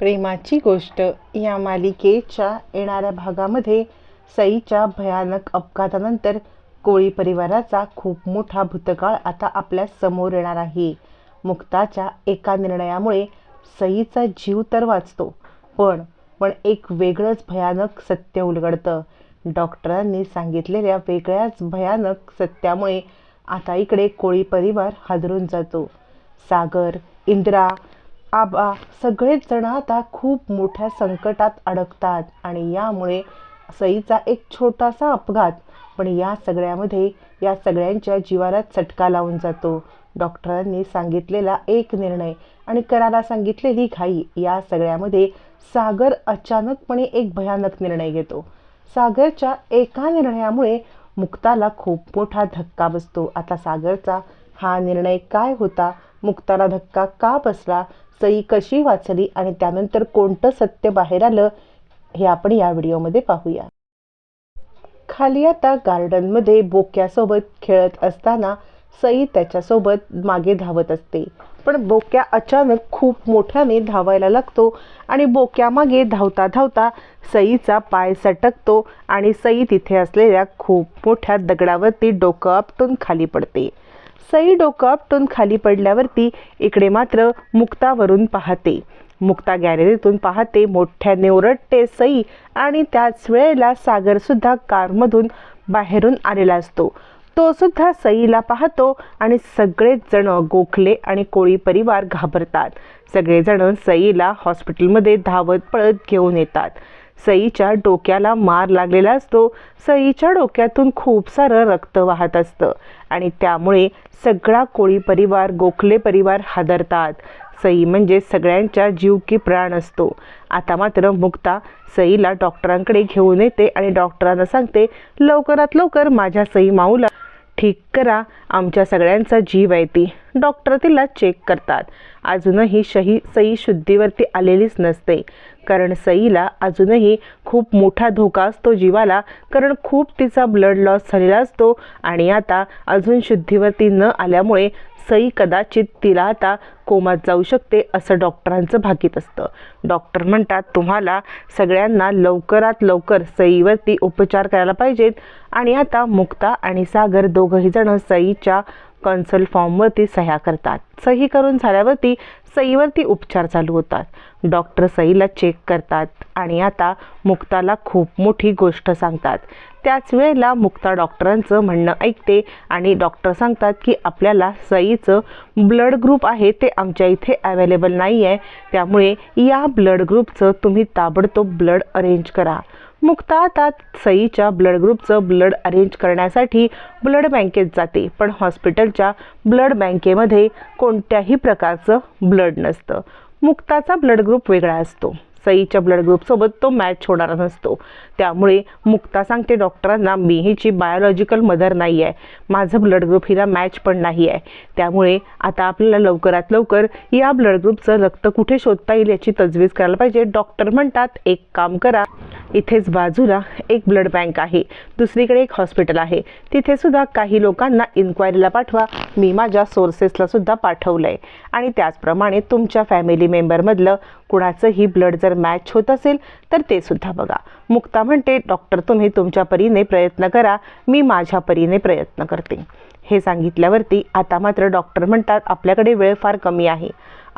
प्रेमाची गोष्ट. या मालिकेच्या येणाऱ्या भागामध्ये सईच्या भयानक अपघातानंतर कोळी परिवाराचा खूप मोठा भूतकाळ आता आपल्यासमोर येणार आहे. मुक्ताच्या एका निर्णयामुळे सईचा जीव तर वाचतो पण पण एक वेगळंच भयानक सत्य उलगडतं. डॉक्टरांनी सांगितलेल्या वेगळ्याच भयानक सत्यामुळे आता इकडे कोळी परिवार हादरून जातो. सागर इंदिरा आबा सगळेच जण आता खूप मोठ्या संकटात अडकतात आणि यामुळे सईचा एक छोटासा अपघात. पण या सगळ्यामध्ये या सगळ्यांच्या जीवाला चटका लावून जातो. डॉक्टरांनी सांगितलेला एक निर्णय आणि करायला सांगितलेली घाई या सगळ्यामध्ये सागर अचानकपणे एक भयानक निर्णय घेतो. सागरच्या एका निर्णयामुळे मुक्ताला खूप मोठा धक्का बसतो. आता सागरचा हा निर्णय काय होता? मुक्ताला धक्का का बसला? सई कशी वाचली आणि त्यानंतर कोणतं सत्य बाहेर आलं हे आपण या व्हिडिओमध्ये पाहूया. खाली आता गार्डनमध्ये बोक्यासोबत खेळत असताना सई त्याच्यासोबत मागे धावत असते. पण बोक्या अचानक खूप मोठ्याने धावायला लागतो आणि बोक्यामागे धावता धावता सईचा पाय सटकतो आणि सई तिथे असलेल्या खूप मोठ्या दगडावरती डोकं आपटून खाली पडते. सई डोकं आपटून खाली पडल्यावरती इकडे मात्र मुक्तावरून पाहते. मुक्ता गॅलरीतून पाहते मोठ्याने ओरडते सई आणि त्याच वेळेला सागरसुद्धा कारमधून बाहेरून आलेला असतो. तो सुद्धा सईला पाहतो आणि सगळेच जण गोखले आणि कोळी परिवार घाबरतात. सगळेजण सईला हॉस्पिटलमध्ये धावत पळत घेऊन येतात. सईच्या डोक्याला मार लागलेला असतो. सईच्या डोक्यातून खूप सारं रक्त वाहत असतं. आणि त्यामुळे सगळा कोळी परिवार गोखले परिवार हादरतात. सई म्हणजे सगळ्यांच्या जीव की प्राण असतो. आता मात्र मुक्ता सईला डॉक्टरांकडे घेऊन येते आणि डॉक्टरांना सांगते लवकरात लवकर माझ्या सई माऊला ठीक करा. आमच्या सगळ्यांचा जीव आहे ती. डॉक्टर तिला चेक करतात. अजूनही शही सई शुद्धीवरती आलेलीच नसते. कारण सईला अजूनही खूप मोठा धोका असतो जीवाला. कारण खूप तिचा ब्लड लॉस झालेला असतो. आणि आता अजून शुद्धीवरती न आल्यामुळे सई कदाचित तिला आता कोमात जाऊ शकते असं डॉक्टरांचं भाकीत असतं. डॉक्टर म्हणतात तुम्हाला सगळ्यांना लवकरात लवकर सईवरती उपचार करायला पाहिजेत आणि आता मुक्ता आणि सागर दोघंही जण सईच्या कन्सल फॉर्मवरती सह्या करतात. सही करून झाल्यावरती सईवरती उपचार चालू होतात. डॉक्टर सईला चेक करतात आणि आता मुक्ताला खूप मोठी गोष्ट सांगतात. त्याच वेळेला मुक्ता डॉक्टरांचं म्हणणं ऐकते आणि डॉक्टर सांगतात की आपल्याला सईचं ब्लड ग्रुप आहे ते आमच्या इथे अवेलेबल नाही आहे त्यामुळे या ब्लड ग्रुपचं तुम्ही ताबडतोब ब्लड अरेंज करा. मुक्ता आता सईच्या ब्लड ग्रुपचं ब्लड अरेंज करण्यासाठी ब्लड बँकेत जाते पण हॉस्पिटलच्या ब्लड बँकेमध्ये कोणत्याही प्रकारचं ब्लड नसतं. मुक्ताचा ब्लड ग्रुप वेगळा असतो. सईच्या ब्लड ग्रुपसोबत तो मॅच होणारा नसतो. त्यामुळे मुक्ता सांगते डॉक्टरांना मी हिची बायोलॉजिकल मदर नाही आहे माझं ब्लड ग्रुप हिला मॅच पण नाही आहे त्यामुळे आता आपल्याला लवकरात लवकर या ब्लड ग्रुपचं रक्त कुठे शोधता येईल याची तजवीज करायला पाहिजे. डॉक्टर म्हणतात एक काम करा इथेच बाजूला एक ब्लड बँक आहे. दुसरीकडे एक हॉस्पिटल आहे. तिथे सुद्धा काही लोकांना इन्क्वायरीला पाठवा. मी माझ्या सोर्सेसला सुद्धा पाठवलं आहे आणि त्याचप्रमाणे तुमच्या फॅमिली मेंबरमधलं कुणाचंही ब्लड जर मॅच होत असेल तर ते सुद्धा बघा. मुक्ता म्हणते डॉक्टर तुम्ही तुमच्या परीने प्रयत्न करा. मी माझ्या परीने प्रयत्न करते. हे सांगितल्यावरती आता मात्र डॉक्टर म्हणतात आपल्याकडे वेळ फार कमी आहे.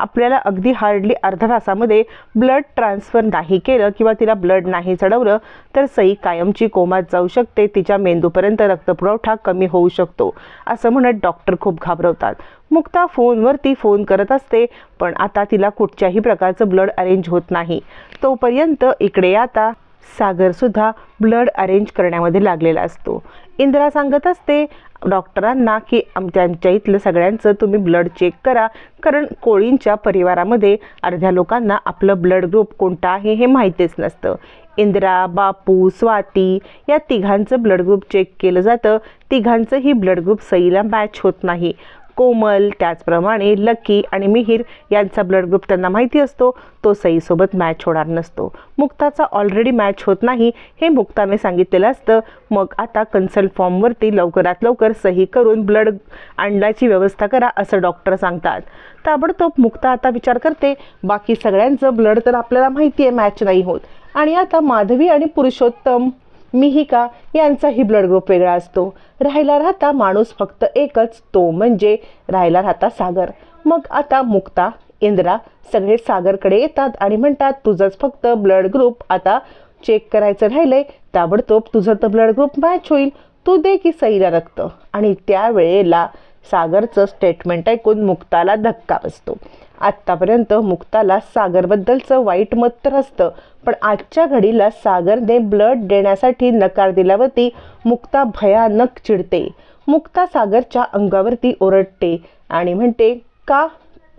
आपल्याला अगदी हार्डली अर्ध्या तासामध्ये ब्लड ट्रान्सफर नाही केलं किंवा तिला ब्लड नाही चढवलं तर सई कायमची कोमात जाऊ शकते. तिच्या मेंदूपर्यंत रक्तपुरवठा कमी होऊ शकतो असं म्हणत डॉक्टर खूप घाबरवतात. मुक्ता फोनवरती फोन करत असते पण आता तिला कुठच्याही प्रकारचं ब्लड अरेंज होत नाही. तोपर्यंत इकडे आता सागरसुद्धा ब्लड अरेंज करण्यामध्ये लागलेला असतो. इंदिरा सांगत असते डॉक्टरांना की आम त्यांच्या इथलं सगळ्यांचं तुम्ही ब्लड चेक करा. कारण कोळींच्या परिवारामध्ये अर्ध्या लोकांना आपलं ब्लड ग्रुप कोणतं आहे हे माहितीच नसतं. इंदिरा बापू स्वाती या तिघांचं ब्लड ग्रुप चेक केलं जातं. तिघांचंही ब्लड ग्रुप सईला मॅच होत नाही. कोमल त्याचप्रमाणे लकी आणि मिहीर यांचा ब्लड ग्रुप त्यांना माहिती असतो. तो सईसोबत मॅच होणार नसतो. मुक्ताचा ऑलरेडी मॅच होत नाही हे मुक्ताने सांगितलेलं असतं. मग आता कन्सल्ट फॉर्मवरती लवकरात लवकर सही करून ब्लड आणण्याची व्यवस्था करा असं डॉक्टर सांगतात. ताबडतोब मुक्ता आता विचार करते बाकी सगळ्यांचं ब्लड तर आपल्याला माहिती आहे मॅच नाही होत. आणि आता माधवी आणि पुरुषोत्तम मिहिका यांचाही ब्लड ग्रुप वेगळा असतो. राहिला राहता माणूस फक्त एकच तो म्हणजे राहायला राहता सागर. मग आता मुक्ता इंद्रा सगळे सागरकडे येतात आणि म्हणतात तुझंच फक्त ब्लड ग्रुप आता चेक करायचं राहिलंय ताबडतोब तुझं तर ब्लड ग्रुप मॅच होईल. तू दे की सईला रक्त. आणि त्यावेळेला सागरचं स्टेटमेंट ऐकून मुक्ताला धक्का बसतो. आत्तापर्यंत मुक्ताला सागरबद्दलचं वाईट मत तर असतं पण आजच्या घडीला सागरने ब्लड देण्यासाठी नकार दिल्यावरती मुक्ता भयानक चिडते. मुक्ता सागरच्या अंगावरती ओरडते आणि म्हणते का?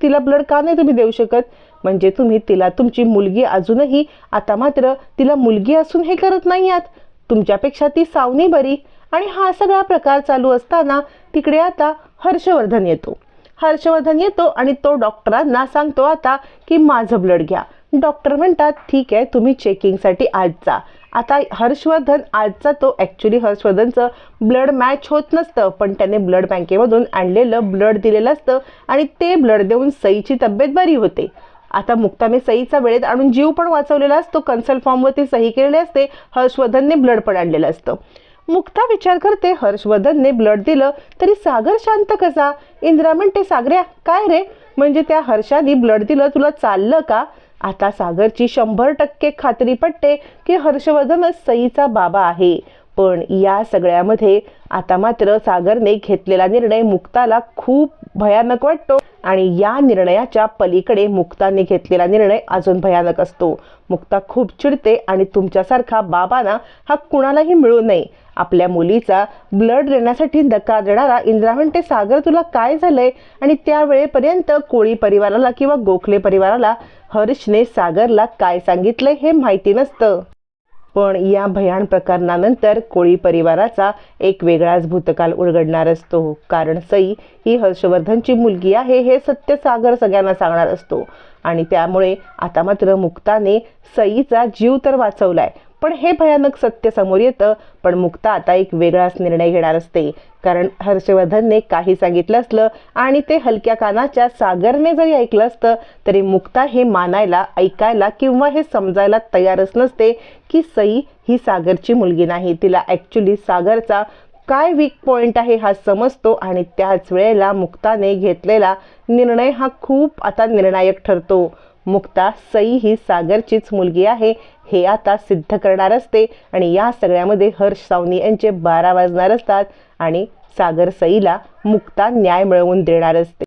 तिला ब्लड का नाही तुम्ही देऊ शकत? म्हणजे तुम्ही तिला तुमची मुलगी अजूनही आता मात्र तिला मुलगी असून हे करत नाही आहात. तुमच्यापेक्षा ती सावनी बरी. आणि हा सगळा प्रकार चालू असताना तिकडे आता हर्षवर्धन येतो. हर्षवर्धन येतो आणि तो डॉक्टरांना सांगतो आता की माझं ब्लड घ्या. डॉक्टर म्हणतात ठीक आहे तुम्ही चेकिंगसाठी आज जा. आता हर्षवर्धन आजचा तो ॲक्च्युली हर्षवर्धनचं ब्लड मॅच होत नसतं पण त्याने ब्लड बँकेमधून आणलेलं ब्लड दिलेलं असतं आणि ते ब्लड देऊन सईची तब्येत बरी होते. आता मुक्ताने सईचा वेळेत आणून जीव पण वाचवलेला असतो कन्सल्ट फॉर्मवरती सही केलेली असते हर्षवर्धनने ब्लड पण आणलेलं असतं. मुक्ता विचार करते हर्षवर्धनने ब्लड दिलं तरी सागर शांत कसा? इंदिरा म्हणते सागऱ्या काय रे? म्हणजे त्या हर्षाने ब्लड दिलं तुला चाललं का? आता सागरची शंभर टक्के खात्री पटते की हर्षवर्धनच सईचा बाबा आहे. पण या सगळ्यामध्ये आता मात्र सागरने घेतलेला निर्णय मुक्ताला खूप भयानक वाटतो आणि या निर्णयाच्या पलीकडे मुक्ताने घेतलेला निर्णय अजून भयानक असतो. मुक्ता खूप चिडते आणि तुमच्यासारखा बाबांना हा कुणालाही मिळू नये. आपल्या मुलीचा ब्लड देण्यासाठी नकार देणारा इंद्रावंटे म्हणते सागर तुला काय झालंय? आणि त्यावेळेपर्यंत कोळी परिवाराला किंवा गोखले परिवाराला हर्षने सागरला काय सांगितलंय हे माहिती नसतं. पण या भयान प्रकरणानंतर कोळी परिवाराचा एक वेगळाच भूतकाल उलगडणार असतो. कारण सई ही हर्षवर्धनची मुलगी आहे हे सत्य सागर सगळ्यांना सांगणार असतो. आणि त्यामुळे आता मात्र मुक्ताने सईचा जीव तर वाचवलाय पण हे भयानक सत्य समोर येतं पण मुक्ता आता एक वेगळाच निर्णय घेणार असते. कारण हर्षवर्धनने काही सांगितलं असलं आणि ते हलक्या कानाच्या सागरने जरी ऐकलं असतं तरी मुक्ता हे मानायला ऐकायला किंवा हे समजायला तयारच नसते की सई ही सागरची मुलगी नाही. तिला ॲक्च्युली सागरचा काय वीक पॉईंट आहे हा समजतो आणि त्याच वेळेला मुक्ताने घेतलेला निर्णय हा खूप आता निर्णायक ठरतो. मुक्ता सई ही सागरचीच मुलगी आहे हे आता सिद्ध करणार असते आणि या सगळ्यामध्ये हर्ष सावनी यांचे बारा वाजणार असतात आणि सागर सईला मुक्ता न्याय मिळवून देणार असते.